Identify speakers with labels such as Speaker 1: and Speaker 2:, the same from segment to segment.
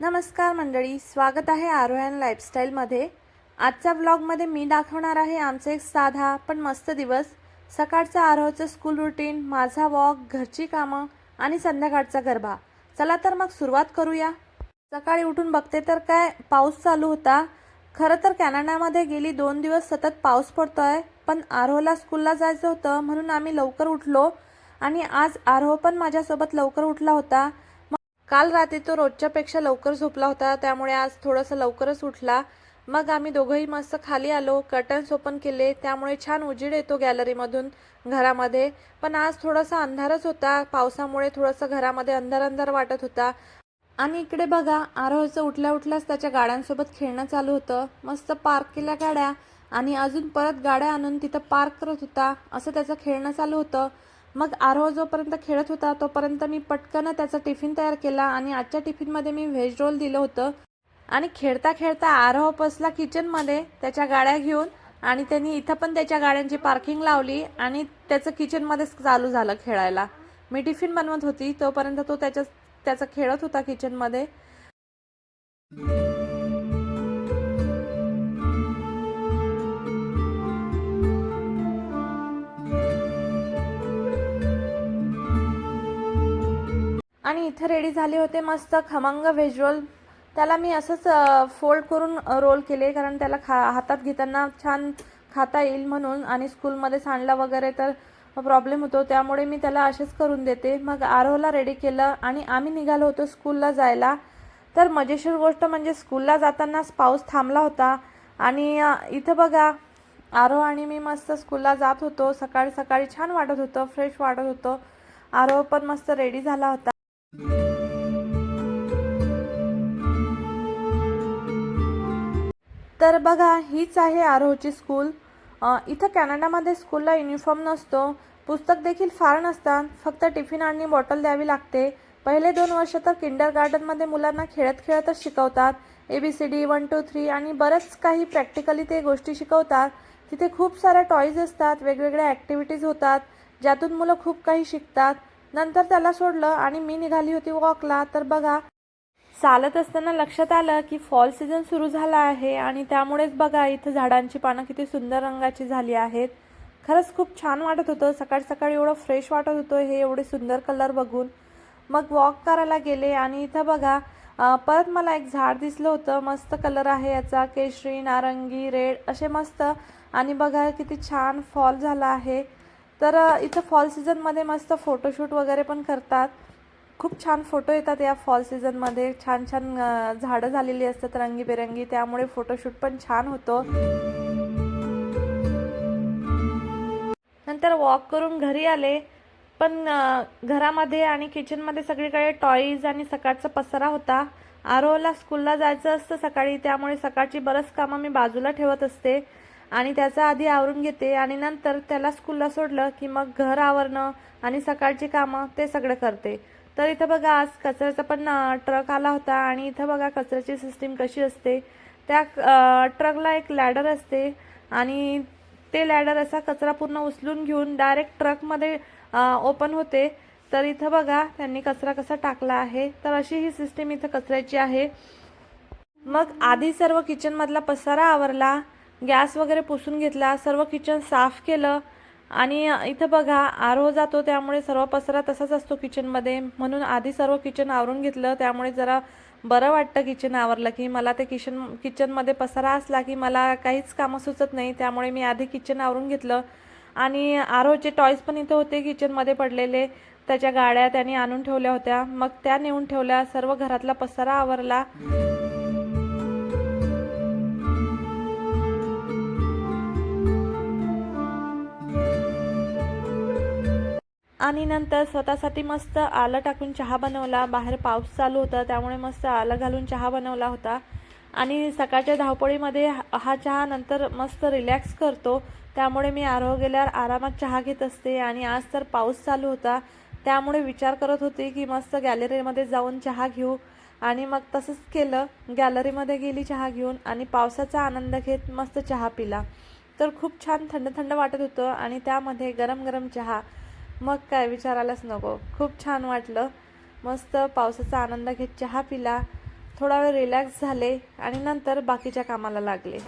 Speaker 1: नमस्कार मंडळी स्वागत आहे आरोहन लाईफस्टाईलमध्ये. आजच्या व्लॉगमध्ये मी दाखवणार आहे आमचा एक साधा पण मस्त दिवस. सकाळचं आरोहचं स्कूल रुटीन माझा वॉक घरची कामं आणि संध्याकाळचा गरबा. चला तर मग सुरुवात करूया. सकाळी उठून बघते तर काय पाऊस चालू होता. खरं तर कॅनडामध्ये गेली दोन दिवस सतत पाऊस पडतो आहे पण आरोहला स्कूलला जायचं होतं म्हणून आम्ही लवकर उठलो. आणि आज आरोह पण माझ्यासोबत लवकर उठला होता. काल रात्री तो रोजच्यापेक्षा लवकर झोपला होता त्यामुळे आज थोडंसं लवकरच उठला. मग आम्ही दोघंही मस्त खाली आलो कर्टन्स ओपन केले त्यामुळे छान उजेड येतो गॅलरीमधून घरामध्ये. पण आज थोडासा अंधारच होता पावसामुळे थोडंसं घरामध्ये अंधार अंधार वाटत होता. आणि इकडे बघा आरोहचं उठल्या उठल्याच त्याच्या गाड्यांसोबत खेळणं चालू होतं. मस्त पार्क केल्या गाड्या. आणि अजून परत गाड्या आणून तिथं पार्क करत होता असं त्याचं खेळणं चालू होतं. मग आरोह जोपर्यंत खेळत होता तोपर्यंत मी पटकन त्याचा टिफिन तयार केला आणि आजच्या टिफिनमध्ये मी व्हेज रोल दिलं होतं. आणि खेळता खेळता आरोह बसला किचनमध्ये त्याच्या गाड्या घेऊन आणि त्यांनी इथं पण त्याच्या गाड्यांची पार्किंग लावली आणि त्याचं किचनमध्येच चालू झालं खेळायला. मी टिफिन बनवत होती तोपर्यंत तो त्याच्या त्याचं खेळत होता किचनमध्ये. आणि इथं रेडी झाले होते मस्त खमंग व्हेज रोल त्याला मी असंच फोल्ड करून रोल केले कारण त्याला खा हातात घेताना छान खाता येईल म्हणून. आणि स्कूलमध्ये सांडला वगैरे तर प्रॉब्लेम होतो. त्यामुळे मी त्याला असेच करून देते. मग आरोहला रेडी केलं आणि आम्ही निघालो होतो स्कूलला जायला. तर मजेशीर गोष्ट म्हणजे स्कूलला जातानाच पाऊस थांबला होता. आणि इथं बघा आरोह आणि मी मस्त स्कूलला जात होतो. सकाळी सकाळी छान वाटत होतं फ्रेश वाटत होतं. आरोह पण मस्त रेडी झाला होता. तर बघा हीच आहे आरोची स्कूल इथं कॅनडामध्ये स्कूलला युनिफॉर्म नसतो. पुस्तक देखील फार नसतात. फक्त टिफिन आणि बॉटल द्यावी लागते. पहिले दोन वर्ष तर किंडर गार्डनमध्ये मुलांना खेळत खेळतच शिकवतात. A B C D one two three आणि बरंच काही प्रॅक्टिकली ते गोष्टी शिकवतात. तिथे खूप साऱ्या टॉईज असतात. वेगवेगळ्या ॲक्टिव्हिटीज होतात. ज्यातून मुलं खूप काही शिकतात. नंतर त्याला सोडलं आणि मी निघाली होती वॉकला. तर बघा चालत असताना लक्षात आलं की फॉल सीझन सुरू झाला आहे आणि त्यामुळेच बघा इथं झाडांची पानं किती सुंदर रंगाची झाली आहेत. खरंच खूप छान वाटत होतं. सकाळी सकाळी एवढं फ्रेश वाटत होतं. हे एवढे सुंदर कलर बघून. मग वॉक करायला गेले आणि इथं बघा परत मला एक झाड दिसलं होतं. मस्त कलर आहे याचा. केशरी नारंगी रेड असे मस्त. आणि बघा किती छान फॉल झाला आहे. तर इथं फॉल सीझनमध्ये मस्त फोटोशूट वगैरे पण करतात. खूप छान फोटो येतात या फॉल सीझनमध्ये छान छान झाडं झालेली असतात रंगीबेरंगी त्यामुळे फोटोशूट पण छान होतो. नंतर वॉक करून घरी आले. पण घरामध्ये आणि किचनमध्ये सगळीकडे टॉईज आणि सकाळचा पसारा होता. आरोहला स्कूलला जायचं असतं सकाळी त्यामुळे सकाळची बरंच कामं मी बाजूला ठेवत असते. आणि त्याचा आधी आवरून घेते आणि नंतर त्याला स्कूलला सोडलं की मग घर आवरणं आणि सकाळची कामं ते सगळं करते. तर इथं बघा आज कचऱ्याचा पण ट्रक आला होता आणि इथं बघा कचऱ्याची सिस्टीम कशी असते. त्या ट्रकला एक लॅडर असते आणि ते लॅडर असा कचरा पूर्ण उचलून घेऊन डायरेक्ट ट्रकमध्ये ओपन होते. तर इथं बघा त्यांनी कचरा कसा टाकला आहे. तर अशी ही सिस्टीम इथं कचऱ्याची आहे. मग आधी सर्व किचनमधला पसारा आवरला. गॅस वगैरे पुसून घेतला सर्व किचन साफ केलं आणि इथं बघा आरो जातो त्यामुळे सर्व पसरा तसाच असतो किचनमध्ये म्हणून आधी सर्व किचन आवरून घेतलं त्यामुळे जरा बरं वाटतं किचन आवरलं की मला ते किचन किचनमध्ये पसारा असला की मला काहीच कामं सुचत नाही त्यामुळे मी आधी किचन आवरून घेतलं. आणि आरोचे टॉयज पण इथं होते किचनमध्ये पडलेले. त्याच्या गाड्या त्यांनी आणून ठेवल्या होत्या. मग त्या नेऊन ठेवल्या सर्व घरातला पसारा आवरला. आणि नंतर स्वतःसाठी मस्त आलं टाकून चहा बनवला. बाहेर पाऊस चालू होता त्यामुळे मस्त आलं घालून चहा बनवला होता. आणि सकाळच्या धावपळीमध्ये हा चहा नंतर मस्त रिलॅक्स करतो. त्यामुळे मी आरोग्य गेल्यावर आरामात चहा घेत असते. आणि आज तर पाऊस चालू होता. त्यामुळे विचार करत होते की मस्त गॅलरीमध्ये जाऊन चहा घेऊ. आणि मग तसंच केलं. गॅलरीमध्ये गेली चहा घेऊन आणि पावसाचा आनंद घेत मस्त चहा पिला. तर खूप छान थंड थंड वाटत होतं. आणि त्यामध्ये गरम गरम चहा मग काय विचारायलाच नको. खूप छान वाटलं. मस्त पावसाचा आनंद घेत चहा पिला. थोडा वेळ रिलॅक्स झाले आणि नंतर बाकीच्या कामाला लागले.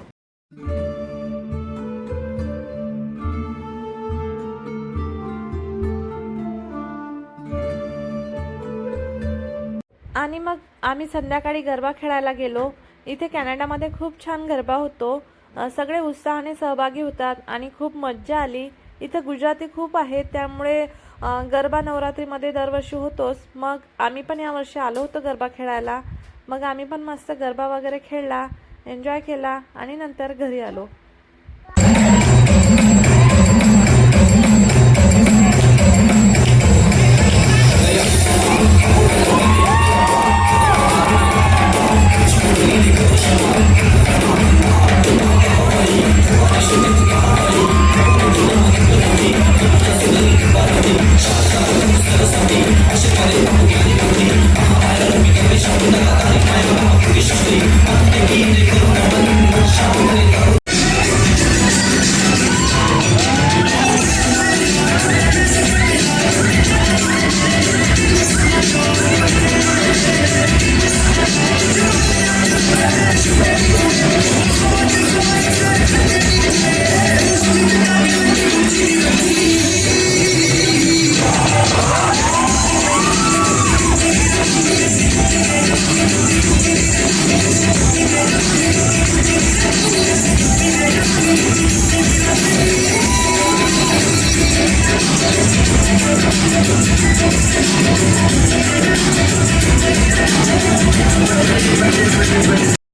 Speaker 1: आणि मग आम्ही संध्याकाळी गरबा खेळायला गेलो. इथे कॅनडामध्ये खूप छान गरबा होतो. सगळे उत्साहाने सहभागी होतात आणि खूप मज्जा आली. इथं गुजराती खूप आहेत त्यामुळे गरबा नवरात्रीमध्ये दरवर्षी होतोच. मग आम्ही पण यावर्षी आलो होतो गरबा खेळायला. मग आम्ही पण मस्त गरबा वगैरे खेळला एन्जॉय केला आणि नंतर घरी आलो.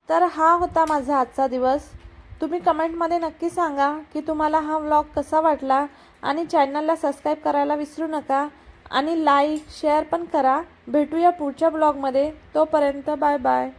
Speaker 1: तर हा होता माझा आजचा दिवस. तुम्ही कमेंटमध्ये नक्की सांगा की तुम्हाला हा व्लॉग कसा वाटला आणि चॅनलला सबस्क्राईब करायला विसरू नका आणि लाईक शेअर पण करा. भेटूया पुढच्या ब्लॉगमध्ये. तोपर्यंत बाय बाय.